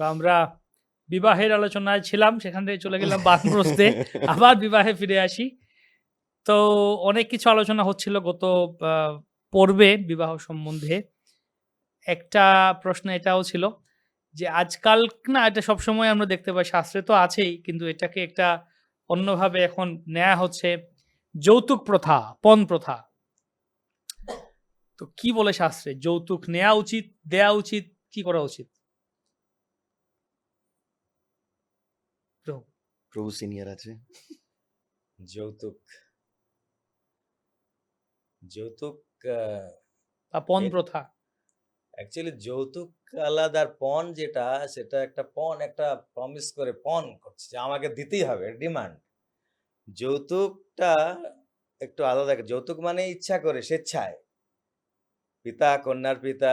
তো আমরা বিবাহের আলোচনায় ছিলাম সেখান থেকে চলে গেলাম বানপ্রস্থে। আবার বিবাহে ফিরে আসি। তো অনেক কিছু আলোচনা হচ্ছিল গত পর্বে বিবাহ সম্বন্ধে। একটা প্রশ্ন এটাও ছিল যে আজকাল না এটা সবসময় আমরা দেখতে পাই শাস্ত্রে তো আছেই কিন্তু এটাকে একটা অন্যভাবে এখন নেয়া হচ্ছে যৌতুক প্রথা পণ প্রথা। তো কি বলে শাস্ত্রে? যৌতুক নেওয়া উচিত দেয়া উচিত কি করা উচিত তো প্রভু সিনিয়র আছে। যৌতুক। যৌতুক বা পণ প্রথা। অ্যাকচুয়ালি যৌতুক আলাদা আর পণ যেটা সেটা একটা পণ একটা প্রমিস করে পণ করছে যে আমাকে দিতেই হবে ডিমান্ড যৌতুকটা একটু আলাদা যৌতুক মানে ইচ্ছা করে স্বেচ্ছায়। পিতা কন্যার পিতা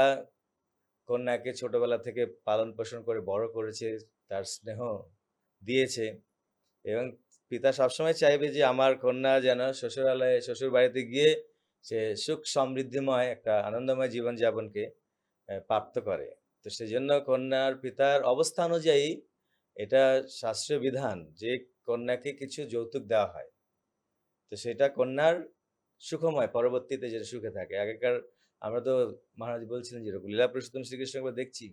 কন্যাকে ছোটবেলা থেকে পালন পোষণ করে বড় করেছে তার স্নেহ দিয়েছে। এবং পিতা সবসময় চাইবে যে আমার কন্যা যেন শ্বশুরালয়ে শ্বশুর বাড়িতে গিয়ে সে সুখ সমৃদ্ধিময় একটা আনন্দময় জীবনযাপনকে প্রাপ্ত করে। তো সেজন্য কন্যার পিতার অবস্থা অনুযায়ী এটা শাস্ত্রীয় বিধান যে কন্যাকে কিছু যৌতুক দেওয়া হয়। তো সেটা কন্যার সুখময়, পরবর্তীতে যেটা সুখে থাকে। আগেকার আমরা তো মহারাজ বলছিলেন যেরকম লীলা পুরুষোত্তম শ্রীকৃষ্ণকে দেখছি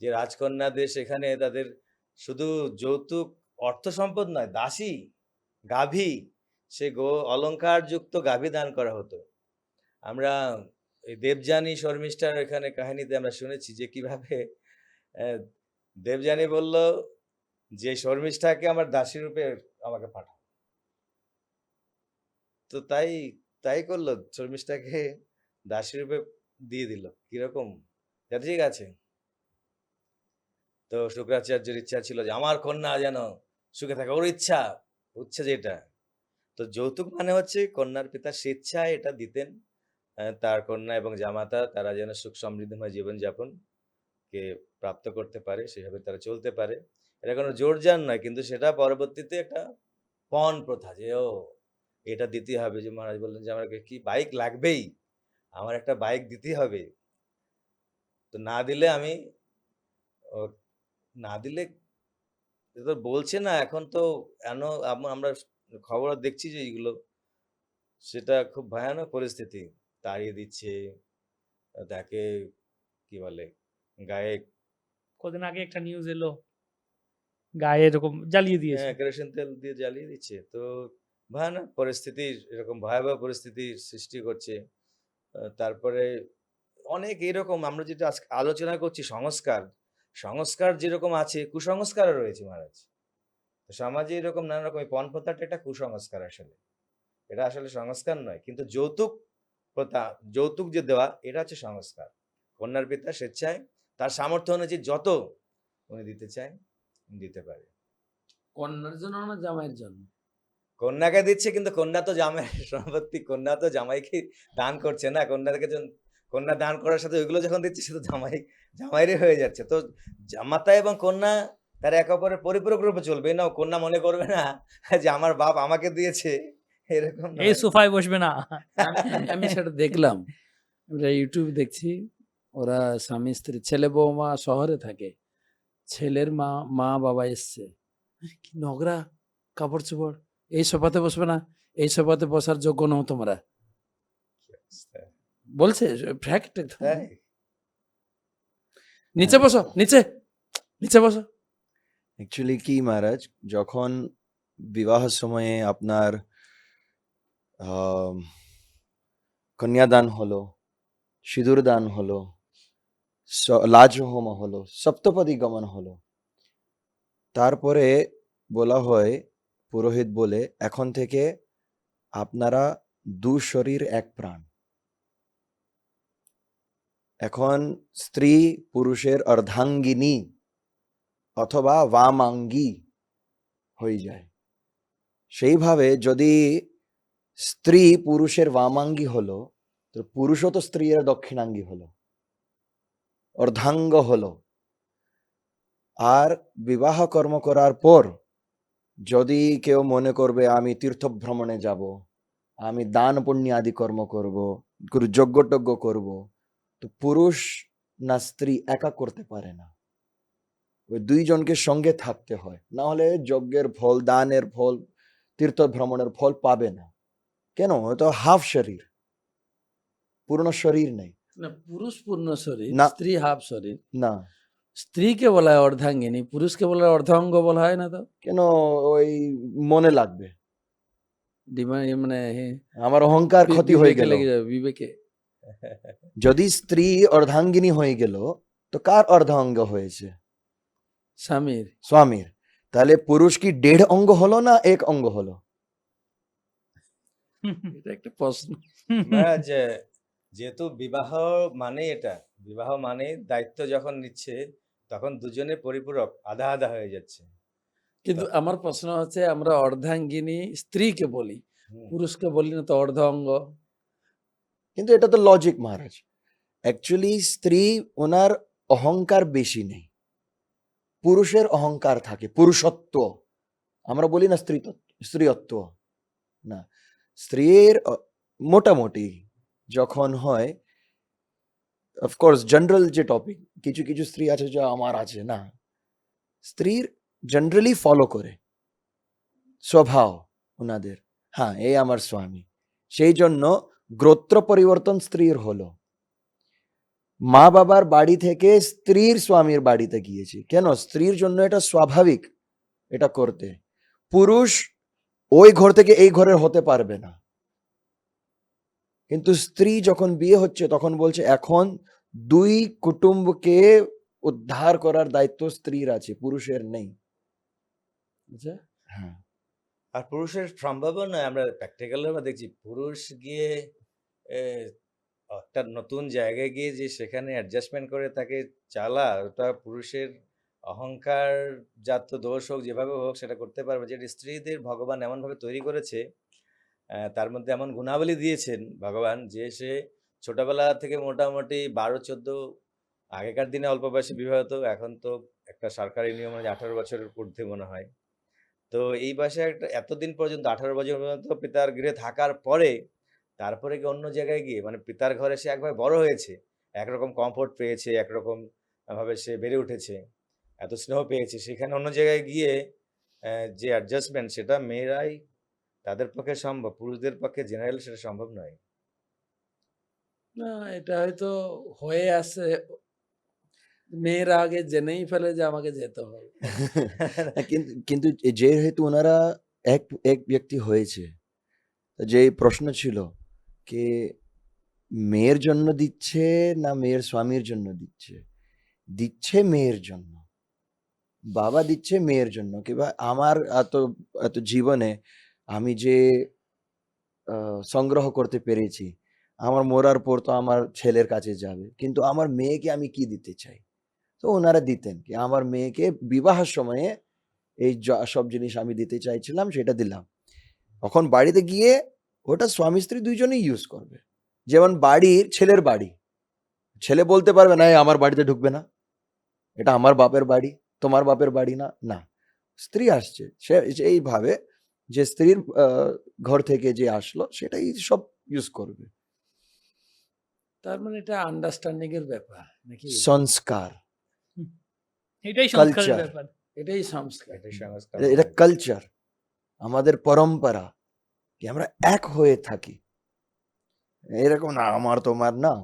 যে রাজকন্যাদের সেখানে তাদের শুধু যৌতুক অর্থ সম্পদ নয়, দাসী, গাভী। সে গো অলংকার যুক্ত গাভী দান করা হতো। আমরা এই দেবযানী শর্মিষ্ঠার এখানে কাহিনীতে আমরা শুনেছি যে কীভাবে দেবযানী বলল, যে শর্মিষ্ঠাকে আমার দাসী রূপে আমাকে পাঠাও। তো তাই তাই করল শর্মিষ্ঠাকে দাসী রূপে দিয়ে দিল। কীরকম? ঠিক আছে। তো শুক্রাচার্যের ইচ্ছা ছিল যে, আমার কন্যা যেন সুখে থাকা ওর ইচ্ছা উচ্ছে যেটা তো যৌতুক মানে হচ্ছে কন্যার পিতা স্বেচ্ছায় এটা দিতেন তার কন্যা এবং জামাতা তারা যেন সুখ সমৃদ্ধময় জীবনযাপন কে প্রাপ্ত করতে পারে, সেভাবে তারা চলতে পারে। এটা কোনো জোরজান নয়, কিন্তু সেটা পরবর্তীতে একটা পণ প্রথা যে, ও, এটা দিতে হবে। যে মহারাজ বললেন যে, আমাকে কি বাইক লাগবেই? আমার একটা বাইক দিতেই হবে। তো না দিলে আমি না দিলে তো বলছে না এখন তো এন আম- আমরা খবর দেখছি যে এইগুলো সেটা খুব ভয়ানক পরিস্থিতি। তাড়িয়ে দিচ্ছে তাকে কি বলে গায়ে কদিন আগে একটা নিউজ এলো গায়ে এরকম জ্বালিয়ে দিয়েছে। হ্যাঁ কেরোসিন তেল দিয়ে জ্বালিয়ে দিচ্ছে। তো ভয়ানক পরিস্থিতি এরকম ভয়াবহ পরিস্থিতির সৃষ্টি করছে। তারপরে অনেক এরকম আমরা যেটা আজকে আলোচনা করছি সংস্কার সংস্কার যেরকম আছে কুসংস্কারও রয়েছে মহারাজ। তো সমাজে এরকম নানা রকম পণ প্রথাটা একটা কুসংস্কার আসলে। এটা আসলে সংস্কার নয় কিন্তু যৌতুক প্রথা যৌতুক যে দেওয়া এটা হচ্ছে সংস্কার। কন্যার পিতা স্বেচ্ছায় তার সামর্থ্য অনুযায়ী যত উনি দিতে চায় দিতে পারে। কন্যার জন্য না জামাইয়ের জন্য? কন্যাকে দিচ্ছে কিন্তু কন্যা তো জামাই সম্পত্তি কন্যা তো জামাইকে দান করছে না কন্যাকে কন্যা দান করার সাথে ওইগুলো যখন দিচ্ছে সে তো জামাই জামাইরে হয়ে যাচ্ছে। তো জামাতা এবং কন্যা তার এক অপরের পরিপূরক রূপে চলবে। না কন্যা মনে করবে না যে আমার বাপ আমাকে দিয়েছে। এরকম এই সোফায় বসবে না। আমি- আমি সেটা দেখলাম। আমরা ইউটিউব দেখছি ওরা স্বামী স্ত্রী ছেলে বৌমা শহরে থাকে। ছেলের মা মা বাবা এসছে। কি নোংরা কাপড় চোপড়। এই সোফাতে বসবে না। এই সোফাতে বসার যোগ্য নও তোমরা। বলছে ফ্যাক্ট তাই? নিচে বসো নিচে নিচে বসো। অ্যাকচুয়ালি কি মহারাজ যখন বিবাহ সময়ে আপনার কন্যাদান হলো সিঁদুর দান হলো লাজ হোম হলো সপ্তপদী গমন হলো তারপরে বলা হয় পুরোহিত বলে এখন থেকে আপনারা দু শরীর এক প্রাণ। এখন স্ত্রী পুরুষের অর্ধাঙ্গিনী অথবা বামাঙ্গী হয়ে যায়। সেইভাবে যদি স্ত্রী পুরুষের বামাঙ্গী হলো, তো পুরুষও তো স্ত্রীর দক্ষিণাঙ্গী হলো, অর্ধাঙ্গ হলো। আর বিবাহ কর্ম করার পর যদি কেউ মনে করবে, আমি তীর্থ ভ্রমণে যাব, আমি দান পুণ্য আদি কর্ম করব কোনো যজ্ঞ টজ্ঞ করব তো পুরুষ না স্ত্রী একা করতে পারে না। ওই দুইজনকে সঙ্গে থাকতে হয়। না হলে যজ্ঞের ফল দানের ফল তীর্থ ভ্রমণের ফল পাবে না। কেন? তো হাফ শরীর। পূর্ণ শরীর নেই। না পুরুষ পূর্ণ শরীর না। স্ত্রী হাফ শরীর। না। স্ত্রীকে বলা হয় অর্ধাঙ্গিনী পুরুষকে বলা হয় অর্ধাঙ্গ বলা হয় না তো? কেন? ওই মনে লাগবে। মানে আমার অহংকার ক্ষতি হয়ে গেল। বিবেকে। যদি স্ত্রী অর্ধাঙ্গিনী হয়ে গেল তো কার অর্ধাঙ্গ হয়েছে? স্বামীর। স্বামীর। তাহলে পুরুষ কি দেড় অঙ্গ হলো না এক অঙ্গ হলো? এটা একটা প্রশ্ন। মহারাজ যেহেতু বিবাহ মানে এটা বিবাহ মানে দায়িত্ব যখন নিচ্ছে তখন দুজনে পরিপূরক আধা আধা হয়ে যাচ্ছে। কিন্তু আমার প্রশ্ন হচ্ছে আমরা অর্ধাঙ্গিনী স্ত্রীকে বলি পুরুষকে বলি না তো অর্ধ অঙ্গ কিন্তু এটা তো লজিক মহারাজ অ্যাকচুয়ালি স্ত্রী, ওনার অহংকার বেশি নেই। পুরুষের অহংকার থাকে, পুরুষত্ব। আমরা বলি না স্ত্রী স্ত্রীত্ব না। স্ত্রীর মোটামুটি যখন হয় অফকোর্স জেনারেল যে টপিক কিছু কিছু স্ত্রী আছে যা আমার আছে, না। স্ত্রীর জেনারেলি ফলো করে। স্বভাব ওনাদের। হ্যাঁ এই আমার স্বামী। সেই জন্য গোত্র পরিবর্তন স্ত্রীর হলো। মা বাবার বাড়ি থেকে স্ত্রীর স্বামীর বাড়িতে গিয়েছে। কেন? স্ত্রীর জন্য এটা স্বাভাবিক, এটা করতে। পুরুষ ওই ঘর থেকে এই ঘরের হতে পারবে না। কিন্তু স্ত্রী যখন বিয়ে হচ্ছে, তখন বলছে, এখন দুই কুটুম্বকে উদ্ধার করার দায়িত্ব স্ত্রীর আছে, পুরুষের নেই। আচ্ছা। হ্যাঁ। আর পুরুষের সম্ভবও নয় আমরা প্র্যাকটিক্যাল আমরা দেখছি, পুরুষ গিয়ে একটা নতুন জায়গায় গিয়ে যে সেখানে অ্যাডজাস্টমেন্ট করে তাকে চালা, ওটা পুরুষের অহংকার জাত দোষ হোক, যেভাবে হোক সেটা করতে পারবে। যে স্ত্রীদের ভগবান এমনভাবে তৈরি করেছে তার মধ্যে এমন গুণাবলী দিয়েছেন ভগবান যে সে ছোটবেলা থেকে মোটামুটি বারো, চোদ্দ, আগেকার দিনে অল্প বয়সে বিবাহ হতো, এখন তো একটা সরকারি নিয়ম অনুযায়ী আঠারো বছরের ঊর্ধ্বে মনে হয়। তো এই বয়সে একটা, এতদিন পর্যন্ত আঠারো বছর পর্যন্ত পিতার গৃহে থাকার পরে তারপরে কি অন্য জায়গায় গিয়ে মানে পিতার ঘরে সে একভাবে বড় হয়েছে একরকম কমফোর্ট পেয়েছে একরকম ভাবে সে বেড়ে উঠেছে এত স্নেহ পেয়েছে সেখানে অন্য জায়গায় গিয়ে যে অ্যাডজাস্টমেন্ট সেটা মেয়েরাই তাদের পক্ষে সম্ভব পুরুষদের পক্ষে জেনারেল সেটা সম্ভব নয়। না এটা হয়তো হয়ে আসে মেয়েরা আগে জেনেই ফেলে যে আমাকে যেতে হবে। কিন্তু কিন্তু যেহেতু ওনারা এক এক ব্যক্তি হয়েছে যে প্রশ্ন ছিল যে মেয়ের জন্য দিচ্ছে না মেয়ের স্বামীর জন্য দিচ্ছে? দিচ্ছে মেয়ের জন্য। বাবা দিচ্ছে মেয়ের জন্য। কিংবা আমার এত এত জীবনে আমি যে সংগ্রহ করতে পেরেছি, আমার মরার পর তো আমার ছেলের কাছে যাবে। কিন্তু আমার মেয়েকে আমি কি দিতে চাই? তো ওনারা দিতেন কি? আমার মেয়েকে বিবাহের সময়ে এই সব জিনিস আমি দিতে চাইছিলাম, সেটা দিলাম। তখন বাড়িতে গিয়ে ওটা স্বামী স্ত্রী দুইজনেই ইউজ করবে। যেমন বাড়ির ছেলের বাড়ি। ছেলে বলতে পারবে না আমার বাড়িতে ঢুকবে না। এটা আমার বাপের বাড়ি তোমার বাপের বাড়ি না। না। স্ত্রী আসছে সে এইভাবে যে স্ত্রীর ঘর থেকে যে আসলো সেটাই সব ইউজ করবে। তার মানে এটা আন্ডারস্ট্যান্ডিং এর ব্যাপার নাকি? সংস্কার। এটাই সংস্কারের ব্যাপার। এটাই সংস্কার। এটা কালচার আমাদের পরম্পরা। কি আমরা এক হয়ে থাকি? এরকম না আমার তোমার না।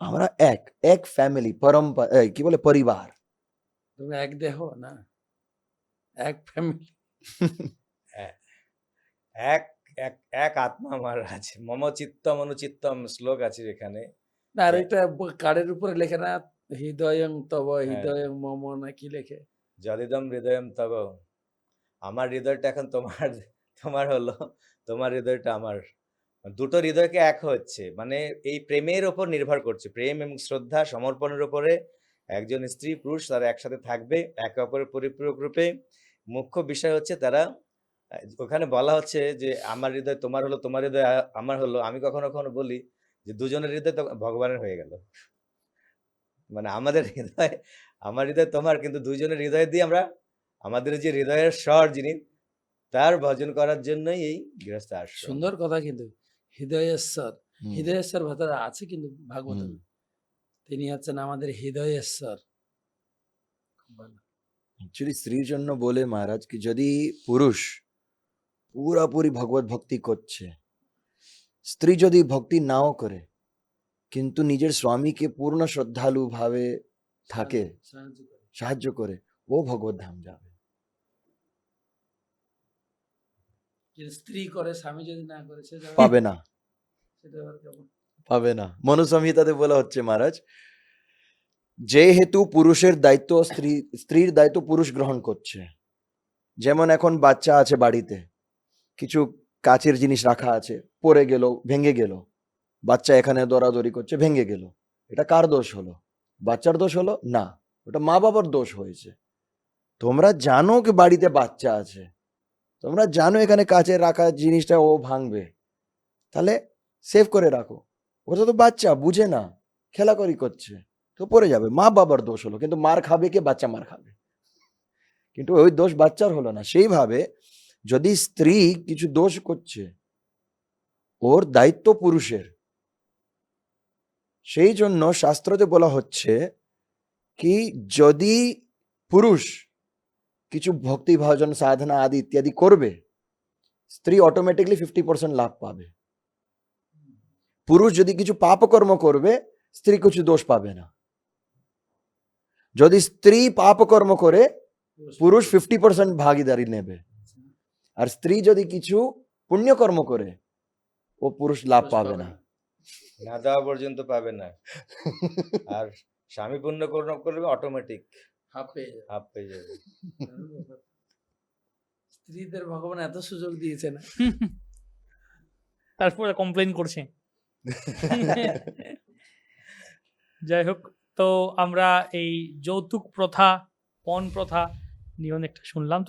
আমরা এক এক ফ্যামিলি পরম্পরা কি বলে পরিবার। তুমি এক দেহ না এক ফ্যামিলি এক এক এক আত্মা আমার আছে। মম চিত্তম অনুচিত্তম শ্লোক আছে এখানে। না আর। এটা কার্ডের উপরে লেখে না হৃদয়ং তব হ্যাঁ। হৃদয়ং মম না কি লেখে? যদিদম হৃদয়ম তব। আমার হৃদয়টা এখন তোমার তোমার হলো। তোমার হৃদয়টা আমার, দুটো হৃদয়কে এক হচ্ছে। মানে এই প্রেমের ওপর নির্ভর করছে। প্রেম এবং শ্রদ্ধা সমর্পণের উপরে একজন স্ত্রী পুরুষ তারা একসাথে থাকবে, একে অপরের পরিপূরক রূপে। মুখ্য বিষয় হচ্ছে তারা, ওখানে বলা হচ্ছে যে, আমার হৃদয় তোমার হলো, তোমার হৃদয় আমার হলো। আমি কখনো কখনো বলি যে, দুজনের হৃদয় ভগবানের হয়ে গেল। মানে আমাদের হৃদয়, আমার হৃদয় তোমার, কিন্তু দুজনের হৃদয় দিয়ে আমরা, আমাদের যে হৃদয়ের স্বর যিনি তার ভজন করার জন্যই এই গৃহস্থ আশ্রম। সুন্দর কথা কিন্তু। হৃদয়েশ্বর। হৃদয়েশ্বর ভেতরে আছে কিন্তু ভাগবত। তিনি হচ্ছেন আমাদের হৃদয়েশ্বর। অ্যাকচুয়ালি স্ত্রীর জন্য বলে মহারাজ কি যদি পুরুষ পুরাপুরি ভগবত ভক্তি করছে স্ত্রী যদি ভক্তি নাও করে কিন্তু নিজের স্বামীকে পূর্ণ শ্রদ্ধালু ভাবে থাকে সাহায্য করে। সাহায্য করে ও ভগবত ধাম যাবে। স্ত্রী করে স্বামী যদি না করে সে পাবে না। সেটা আবার কেমন? পাবে না। মনুসংহিতাতে বলা হচ্ছে মহারাজ যেহেতু পুরুষের দায়িত্ব স্ত্রী স্ত্রীর দায়িত্ব পুরুষ গ্রহণ করছে। যেমন এখন বাচ্চা আছে বাড়িতে কিছু কাচের জিনিস রাখা আছে পড়ে গেল ভেঙে গেল। বাচ্চা এখানে দৌড়াদৌড়ি করছে ভেঙে গেল। এটা কার দোষ হলো? বাচ্চার দোষ হলো? না। ওটা মা বাবার দোষ হয়েছে। তোমরা জানো কি বাড়িতে বাচ্চা আছে? তোমরা জানো এখানে কাছে রাখা জিনিসটা ও ভাঙবে। তাহলে সেভ করে রাখো। ওটা তো বাচ্চা, বুঝে না। খেলা করি করছে। তো পড়ে যাবে। মা বাবার দোষ হলো, কিন্তু মার খাবে কে? বাচ্চা মার খাবে। কিন্তু ওই দোষ বাচ্চার হলো না। সেইভাবে যদি স্ত্রী কিছু দোষ করছে, ওর দায়িত্ব পুরুষের। সেই জন্য শাস্ত্রতে বলা হচ্ছে কি, যদি পুরুষ কিছু ভক্তি ভজন সাধনা আদি ইত্যাদি করবে স্ত্রী অটোমেটিকলি ফিফটি পার্সেন্ট লাভ পাবে। পুরুষ যদি কিছু পাপকর্ম করবে স্ত্রী কিছু দোষ পাবে না। যদি স্ত্রী পাপকর্ম করে পুরুষ ফিফটি পার্সেন্ট ভাগিদারি নেবে। আর স্ত্রী যদি কিছু পুণ্যকর্ম করে ও পুরুষ লাভ পাবে না। না। দেওয়া পর্যন্ত পাবে না। আর স্বামী কর্ম করবে অটোমেটিক হাফ পেয়ে যাবে। হাফ পেয়ে যাবে। স্ত্রীদের ভগবান এত সুযোগ দিয়েছে না। তারপরে কমপ্লেন করছে। যাই হোক তো আমরা এই যৌতুক প্রথা পণ প্রথা নিয়ে অনেকটা শুনলাম।